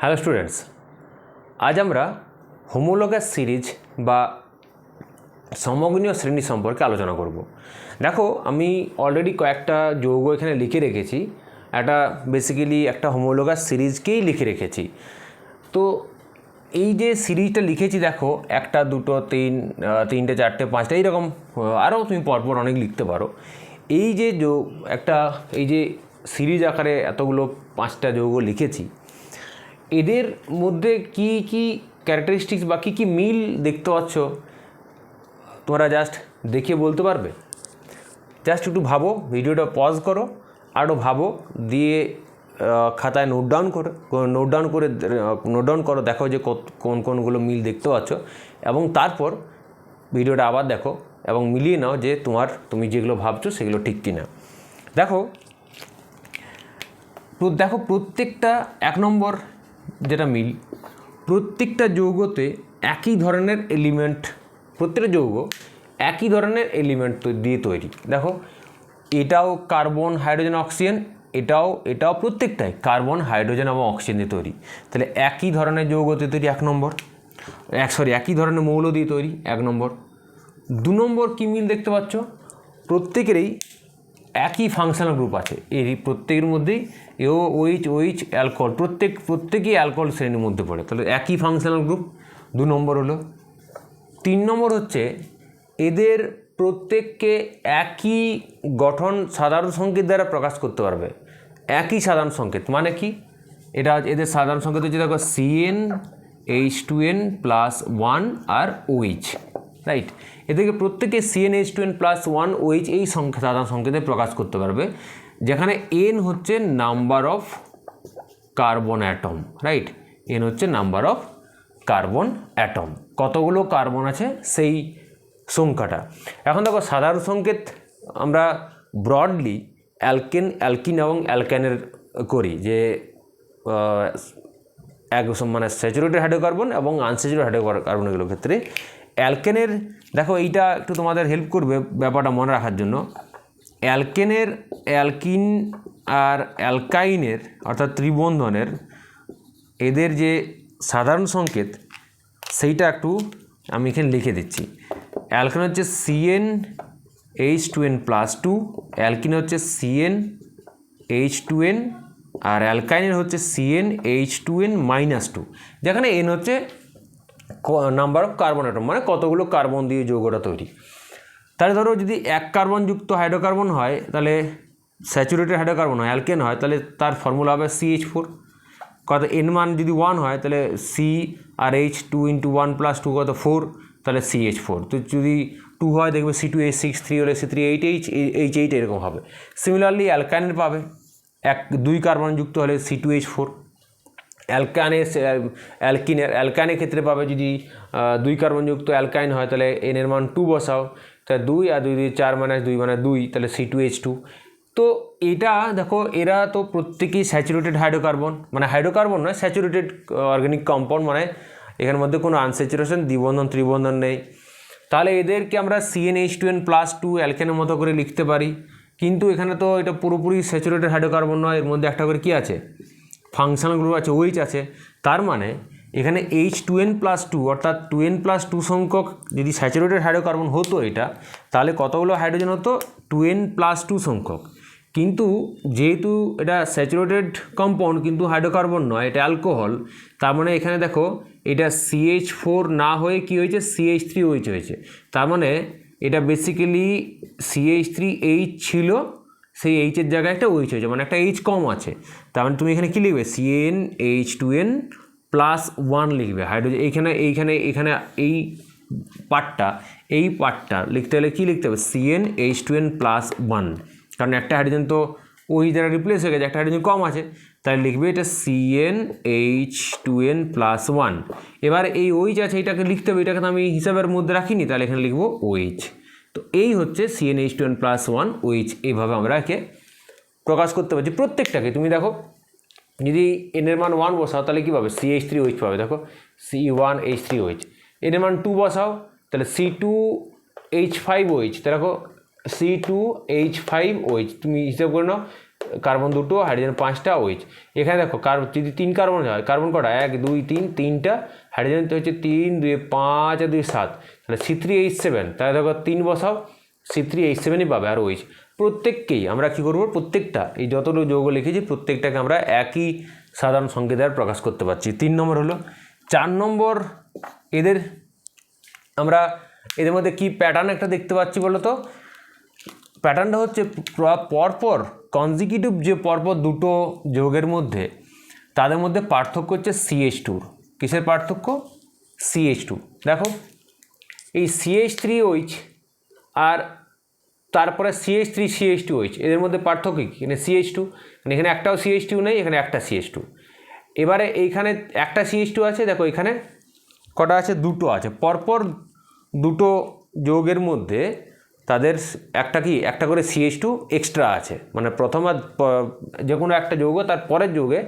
Hello students আজ আমরা homologous series বা সমগ্নীয় শ্রেণি সম্পর্কে আলোচনা করব। দেখো, আমি অলরেডি কয়েকটা যৌগ এখানে লিখে রেখেছি। একটা বেসিক্যালি একটা হোমোলোগাস সিরিজকেই লিখে রেখেছি। তো এই যে সিরিজটা লিখেছি, দেখো, একটা, দুটো, তিন তিনটে, চারটে, পাঁচটা, এইরকম আরও তুমি পরপর অনেক লিখতে পারো। এই যে একটা, এই যে সিরিজ আকারে এতগুলো পাঁচটা যৌগ লিখেছি এদের মধ্যে কি কি ক্যারেক্টারিস্টিক্স বা কী কী মিল দেখতে পাচ্ছ? তোমরা জাস্ট দেখে বলতে পারবে। জাস্ট একটু ভাবো, ভিডিওটা পজ করো আরও ভাবো, দিয়ে খাতায় নোট ডাউন করো নোট ডাউন করে নোট ডাউন করো, দেখো যে কোন, কোনগুলো মিল দেখতে পাচ্ছ। এবং তারপর ভিডিওটা আবার দেখো এবং মিলিয়ে নাও যে তোমার, তুমি যেগুলো ভাবছ সেগুলো ঠিক কি না দেখো দেখো প্রত্যেকটা এক নম্বর যেটা মিল, প্রত্যেকটা যৌগতে একই ধরনের এলিমেন্ট প্রত্যেকটা যৌগ একই ধরনের এলিমেন্ট দিয়ে তৈরি। দেখো, এটাও কার্বন হাইড্রোজেন অক্সিজেন এটাও এটাও প্রত্যেকটাই কার্বন হাইড্রোজেন এবং অক্সিজেন দিয়ে তৈরি। তাহলে একই ধরনের যৌগ দিয়ে তৈরি এক নম্বর, এক সরি একই ধরনের মৌল দিয়ে তৈরি এক নম্বর। দু নম্বর কী মিল দেখতে পাচ্ছ? প্রত্যেকেরই একই ফাংশনাল গ্রুপ আছে। এর প্রত্যেকের মধ্যেই এও ওইচ ওইচ অ্যালকোহল প্রত্যেক, প্রত্যেকেই অ্যালকোহল শ্রেণির মধ্যে পড়ে। তাহলে একই ফাংশনাল গ্রুপ দু নম্বর হলো। তিন নম্বর হচ্ছে, এদের প্রত্যেককে একই গঠন সাধারণ সংকেত দ্বারা প্রকাশ করতে পারবে। একই সাধারণ সংকেত মানে কি? এটা এদের সাধারণ সংকেত হচ্ছে, দেখো C N H two N plus one আর ওইচ রাইট এদেরকে প্রত্যেকে C N H two N plus one O H এই সংখ্যা, সাধারণ সংকেতে প্রকাশ করতে পারবে। যেখানে এন হচ্ছে number of carbon atom right N হচ্ছে নাম্বার অফ কার্বন অ্যাটম কতগুলো কার্বন আছে? সেই সংখ্যাটা। এখন দেখো, সাধারণ সংকেত আমরা ব্রডলি অ্যালকেন অ্যালকিন এবং অ্যালক্যানের করি যে এক মানে স্যাচুরেটেড হাইড্রোকার্বন এবং আনস্যাচুরেটেড হাইড্রোকার্বনগুলোর ক্ষেত্রে। অ্যালকেনের, দেখো এইটা একটু তোমাদের হেল্প করবে ব্যাপারটা মনে রাখার জন্য। অ্যালকেনের, অ্যালকিন আর অ্যালকাইনের, অর্থাৎ ত্রিবন্ধনের, এদের যে সাধারণ সংকেত, সেইটা একটু আমি এখানে লিখে দিচ্ছি। অ্যালকেন হচ্ছে C N H two N plus two alkene হচ্ছে C N H two N আর অ্যালকাইনের হচ্ছে C N H two N minus two যেখানে এন হচ্ছে নাম্বার অফ কার্বন অ্যাটম মানে কতগুলো কার্বন দিয়ে যৌগটা তৈরি। তাহলে ধরো যদি এক কার্বনযুক্ত হাইড্রোকার্বন হয়, তাহলে স্যাচুরেটেড হাইড্রোকার্বন হয় অ্যালকেন হয়, তাহলে তার ফর্মুলা হবে সিএইচ ফোর কত এন মান যদি ওয়ান হয়, তাহলে সি আর H two into one plus two কত ফোর তাহলে সিএইচ ফোর তো যদি টু হয়, দেখবে C two H six three হলে C three eight H H eight এরকম হবে। সিমিলারলি অ্যালকাইনের পাবে। এক, দুই কার্বন যুক্ত হলে সি টু এইচ ফোর অ্যালকানে অ্যালকিনের অ্যালকানের ক্ষেত্রে পাবে যদি দুই কার্বনযুক্ত অ্যালকাইন হয়, তাহলে এন এর মান টু বসাও। তাহলে দুই আর দুই দুই চার মাইনাস দুই মানে দুই, তাহলে সি টু এইচ টু তো এটা দেখো, এরা তো প্রত্যেকেই স্যাচুরেটেড হাইড্রোকার্বন মানে হাইড্রোকার্বন নয় স্যাচুরেটেড অর্গানিক কম্পাউন্ড মানে এখানের মধ্যে কোনো আনস্যাচুরেশন দ্বিবন্ধন, ত্রিবন্ধন নেই। তাহলে এদেরকে আমরা C N H two N plus two অ্যালকেনের মতো করে লিখতে পারি। কিন্তু এখানে তো এটা পুরোপুরি স্যাচুরেটেড হাইড্রোকার্বন নয়, এর মধ্যে একটা করে কী আছে? ফাংশনাল গ্রুপ আছে ওইচ আছে, তার মানে এখানে H two N plus two অর্থাৎ টু এন প্লাস টু সংখ্যক যদি স্যাচুরেটেড হাইড্রোকার্বন হতো এটা, তাহলে কতগুলো হাইড্রোজেন হতো? টু এন প্লাস টু সংখ্যক। কিন্তু যেহেতু এটা স্যাচুরেটেড কম্পাউন্ড কিন্তু হাইড্রোকার্বন নয়, এটা অ্যালকোহল তার মানে এখানে দেখো এটা সিএইচ ফোর না হয়ে কী হয়েছে? সিএইচ থ্রি ওইচ হয়েছে তার মানে এটা বেসিক্যালি সিএইচ থ্রি এইচ ছিল সেই এইচের জায়গায় একটা ওইচ হয়েছে মানে একটা এইচ কম আছে। তার মানে তুমি এখানে কী লিখবে? C N H two N plus one লিখবে। হাইড্রোজেন এইখানে এইখানে এখানে এই পার্টটা এই পার্টটা লিখতে হলে কী লিখতে হবে? C N H two N plus one কারণ একটা হাইড্রোজেন তো ওই দ্বারা রিপ্লেস হয়ে গেছে, একটা হাইড্রোজেন কম আছে। তাই লিখবে এটা C N H two N plus one এবার এই ওইচ আছে, এটাকে লিখতে হবে, এটাকে তো আমি হিসাবের মধ্যে রাখিনি, তাহলে এখানে লিখব ওইচ তো এই হচ্ছে C N H two N plus one O H এইভাবে আমরা একে প্রকাশ করতে পারছি প্রত্যেকটাকে। তুমি দেখো, যদি এনের মান ওয়ান বসাও, তাহলে কী পাবে? সি এইচ থ্রি ওইচ পাবে, দেখো। C one H three O H এনের মান টু বসাও, তাহলে C two H five O H দেখো C two H five O H তুমি হিসাব করে নাও কার্বন দুটো, হাইড্রোজেন পাঁচটা ওইচ এখানে দেখো, কার যদি তিন কার্বন হয়। কার্বন কটা? এক, দুই, তিন, তিনটা। হাইড্রোজেন তো হচ্ছে তিন, দুই, পাঁচ, আর দুই, সাত। তাহলে সি থ্রি এইচ সেভেন তাহলে দেখো, তিন বসাও সি থ্রি এইচ সেভেনই পাবে আর ওইচ প্রত্যেককেই আমরা কী করব? প্রত্যেকটা, এই যতগুলো যৌগ লিখেছি, প্রত্যেকটাকে আমরা একই সাধারণ সংকেত দ্বারা প্রকাশ করতে পারছি। তিন নম্বর হলো, চার নম্বর, এদের আমরা, এদের মধ্যে কি প্যাটার্ন একটা দেখতে পাচ্ছি বলো তো প্যাটার্নটা হচ্ছে পরপর কনজিকিউটিভ যে পরপর দুটো যোগের মধ্যে, তাদের মধ্যে পার্থক্য হচ্ছে সিএইচ টুর কিসের পার্থক্য? সিএইচ টু দেখো, এই সিএইচ থ্রি ওইচ আর তারপরে C H three C H two O H এদের মধ্যে পার্থক্য কী? এখানে সিএইচ টু মানে এখানে একটাও সিএইচ টু নেই, এখানে একটা সিএইচ টু এবারে এইখানে একটা সিএইচ টু আছে, দেখো এখানে কটা আছে? দুটো আছে। পরপর দুটো যোগের মধ্যে তাদের একটা কি, একটা করে সিএইচ টু এক্সট্রা আছে। মানে প্রথম আর যে কোনো একটা যৌগ, তার পরের যৌগে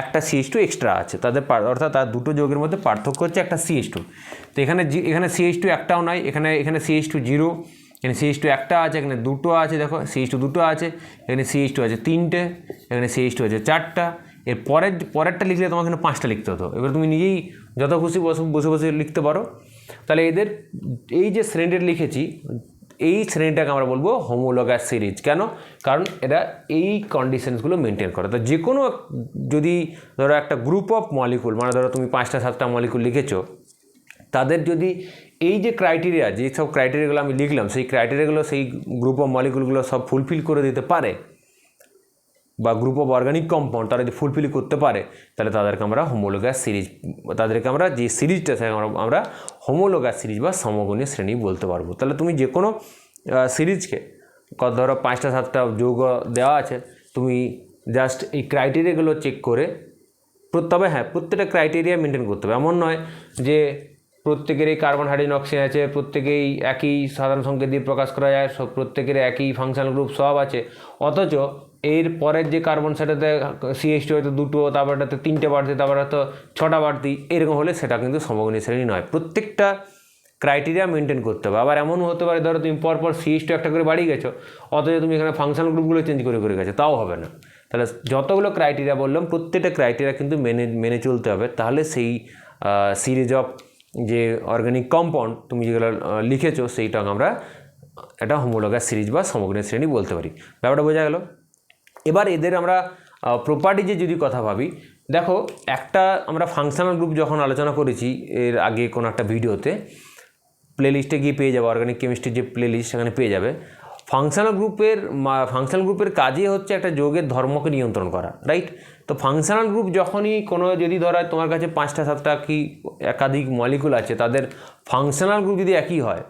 একটা সিএইচ টু এক্সট্রা আছে। তাদের অর্থাৎ তার দুটো যৌগের মধ্যে পার্থক্য হচ্ছে একটা সিএইচ টু তো এখানে এখানে সিএইচ টু একটাও নাই, এখানে এখানে সিএইচ টু জিরো এখানে সিএইচ টু একটা আছে, এখানে দুটো আছে, দেখো সিএইচ টু দুটো আছে, এখানে সিএইচ টু আছে তিনটে, এখানে সিএইচ টু আছে চারটা। এর পরের, পরেরটা লিখলে তোমাকে এখানে পাঁচটা লিখতে হতো। এবার তুমি নিজেই যত খুশি বসে বসে বসে লিখতে পারো। তাহলে এদের, এই যে শ্রেণীটা লিখেছি এই শ্রেণীটাকে আমরা বলব হোমোলগাস সিরিজ কেন? কারণ এরা এই কন্ডিশনসগুলো মেনটেন করে। তো যে কোনো যদি ধরো একটা গ্রুপ অফ মলিকুল মানে ধরো তুমি পাঁচটা, সাতটা মলিকুল লিখেছো, তাদের যদি এই যে ক্রাইটেরিয়া যেসব ক্রাইটেরিয়াগুলো আমি লিখলাম, সেই ক্রাইটেরিয়াগুলো সেই গ্রুপ অফ মলিকুলগুলো সব ফুলফিল করে দিতে পারে বা গ্রুপ অফ অর্গানিক কম্পাউন্ড তারা যদি ফুলফিল করতে পারে, তাহলে তাদেরকে আমরা হোমোলোগাস সিরিজ তাদেরকে আমরা যে সিরিজটা সেটা আমরা হোমোলোগাস সিরিজ বা সমগণীয় শ্রেণি বলতে পারব। তাহলে তুমি যে কোনো সিরিজকে কত ধরো পাঁচটা, সাতটা যৌগ দেওয়া আছে, তুমি জাস্ট এই ক্রাইটেরিয়াগুলো চেক করে তবে হ্যাঁ প্রত্যেকটা ক্রাইটেরিয়া মেনটেন করতে হবে। এমন নয় যে প্রত্যেকেরই কার্বন হাইড্রোজেন অক্সিজেন আছে, প্রত্যেকেই একই সাধারণ সংকেত দিয়ে প্রকাশ করা যায়, সব প্রত্যেকের একই ফাংশনাল গ্রুপ সব আছে। অথচ এর পরের যে কার্বন সেটাতে সিএইচ টু হয়তো দুটো তারপরটাতে তিনটে বাড়তি, তারপর হয়তো ছটা বাড়তি, এরকম হলে সেটা কিন্তু সমগণী শ্রেণি নয়। প্রত্যেকটা ক্রাইটেরিয়া মেনটেন করতে হবে। আবার এমনও হতে পারে, ধরো তুমি পরপর সিএইচ টু একটা করে বাড়িয়ে গেছো, অথচ তুমি এখানে ফাংশনাল গ্রুপগুলো চেঞ্জ করে করে গেছো, তাও হবে না। তাহলে যতগুলো ক্রাইটেরিয়া বললাম, প্রত্যেকটা ক্রাইটেরিয়া কিন্তু মেনে মেনে চলতে হবে। তাহলে সেই সিরিজ অফ যে অর্গানিক কম্পাউন্ড তুমি যেগুলো লিখেছো সেইটাকে আমরা এটা হোমোলগাস সিরিজ বা সমগ্র শ্রেণি বলতে পারি। ব্যাপারটা বোঝা গেল? এবার এদের আমরা প্রপার্টিজে যদি কথা ভাবি, দেখো একটা আমরা ফাংশনাল গ্রুপ যখন আলোচনা করেছি, এর আগে কোনো একটা ভিডিওতে প্লেলিস্টে গিয়ে পেয়ে যাবে অর্গানিক কেমিস্ট্রির যে প্লেলিস্ট সেখানে পেয়ে যাবে। ফাংশনাল গ্রুপের ফাংশনাল গ্রুপের কাজই হচ্ছে একটা যোগের ধর্মকে নিয়ন্ত্রণ করা রাইট তো ফাংশনাল গ্রুপ যখনই কোনো, যদি ধরা তোমার কাছে পাঁচটা, সাতটা কি একাধিক মলিকুল আছে, তাদের ফাংশনাল গ্রুপ যদি একই হয়,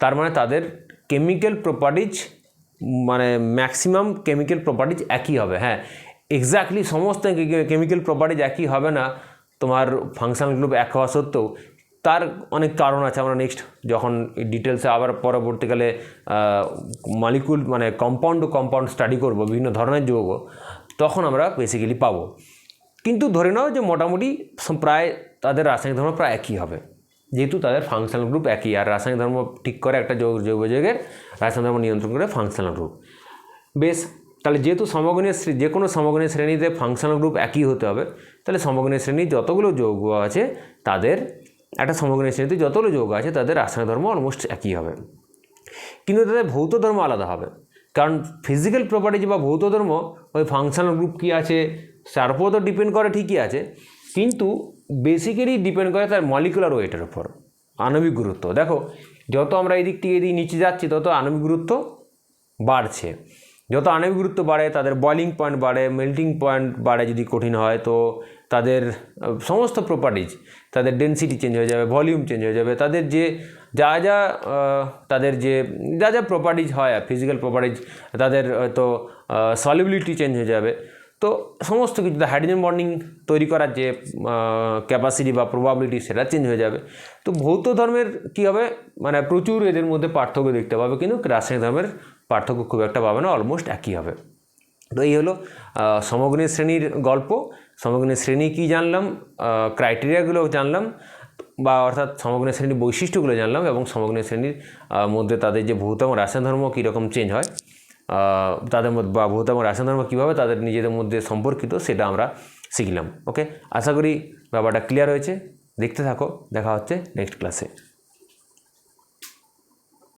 তার মানে তাদের কেমিক্যাল প্রপার্টিজ মানে ম্যাক্সিমাম কেমিক্যাল প্রপার্টিজ একই হবে হ্যাঁ। এক্স্যাক্টলি সমস্ত কেমিক্যাল প্রপার্টিজ একই হবে না, তোমার ফাংশনাল গ্রুপ এক হওয়া সত্ত্বেও। তার অনেক কারণ আছে আমরা নেক্সট যখন ডিটেলসে আবার পরবর্তীকালে মলিকুল মানে কম্পাউন্ড টু কম্পাউন্ড স্টাডি করব, বিভিন্ন ধরনের যৌগ, তখন আমরা বেসিক্যালি পাবো। কিন্তু ধরে নাও যে মোটামুটি প্রায় তাদের রাসায়নিক ধর্ম প্রায় একই হবে। যেহেতু তাদের ফাংশনাল গ্রুপ একই, আর রাসায়নিক ধর্ম ঠিক করে একটা জৈব যৌগের রাসায়নিক ধর্ম নিয়ন্ত্রণ করে ফাংশনাল গ্রুপ বেশ, তাহলে যেহেতু সমগণীয় যে কোনো সমগণীয় শ্রেণীতে ফাংশনাল গ্রুপ একই হতে হবে, তাহলে সমগণীয় শ্রেণির যতগুলো যৌগ আছে, তাদের, একটা সমগণীয় শ্রেণীতে যতগুলো যৌগ আছে, তাদের রাসায়নিক ধর্ম অলমোস্ট একই হবে। কিন্তু তাদের ভৌত ধর্ম আলাদা হবে, কারণ ফিজিক্যাল প্রপার্টিজ বা ভৌত ধর্ম, ওই ফাংশনাল গ্রুপ কী আছে, তার উপর তো ডিপেন্ড করে ঠিকই আছে কিন্তু বেসিক্যালি ডিপেন্ড করে তার মলিকুলার ওয়েটের উপর, আণবিক গুরুত্ব। দেখো, যত আমরা এদিক থেকে এদিক নিচে যাচ্ছি, তত আণবিক গুরুত্ব বাড়ছে। যত আণবিক গুরুত্ব বাড়ে, তাদের বয়লিং পয়েন্ট বাড়ে মেল্টিং পয়েন্ট বাড়ে যদি কঠিন হয়, তো তাদের, সমস্ত প্রপার্টিজ তাদের ডেন্সিটি চেঞ্জ হয়ে যাবে ভলিউম চেঞ্জ হয়ে যাবে। তাদের যে, যা যা তাদের যে, যা যা প্রপার্টিজ হয় ফিজিক্যাল প্রপার্টিজ তাদের হয়তো সলিবিলিটি চেঞ্জ হয়ে যাবে। তো সমস্ত কিছু হাইড্রোজেন বন্ডিং তৈরি করার যে ক্যাপাসিটি বা প্রবাবিলিটি সেটা চেঞ্জ হয়ে যাবে। তো ভৌত ধর্মের কী হবে? মানে প্রচুর এদের মধ্যে পার্থক্য দেখতে পাবে কিন্তু রাসায়নিক ধর্মের পার্থক্য খুব একটা পাবে না অলমোস্ট একই হবে। তো এই হলো আহ, সমগ্রীয় শ্রেণির গল্প। সমগ্রীয় শ্রেণি কী জানলাম? ক্রাইটেরিয়াগুলো জানলাম বা অর্থাৎ সমগ্র শ্রেণির বৈশিষ্ট্যগুলো জানলাম এবং সমগ্র শ্রেণির মধ্যে তাদের যে ভৌত এবং রাসায়ন ধর্ম কীরকম চেঞ্জ হয়। তাদের মধ্যে বা ভূত এবং রাসায়ন ধর্ম কীভাবে তাদের নিজেদের মধ্যে সম্পর্কিত সেটা আমরা শিখলাম ওকে আশা করি ব্যাপারটা ক্লিয়ার হয়েছে। দেখতে থাকো, দেখা হচ্ছে নেক্সট ক্লাসে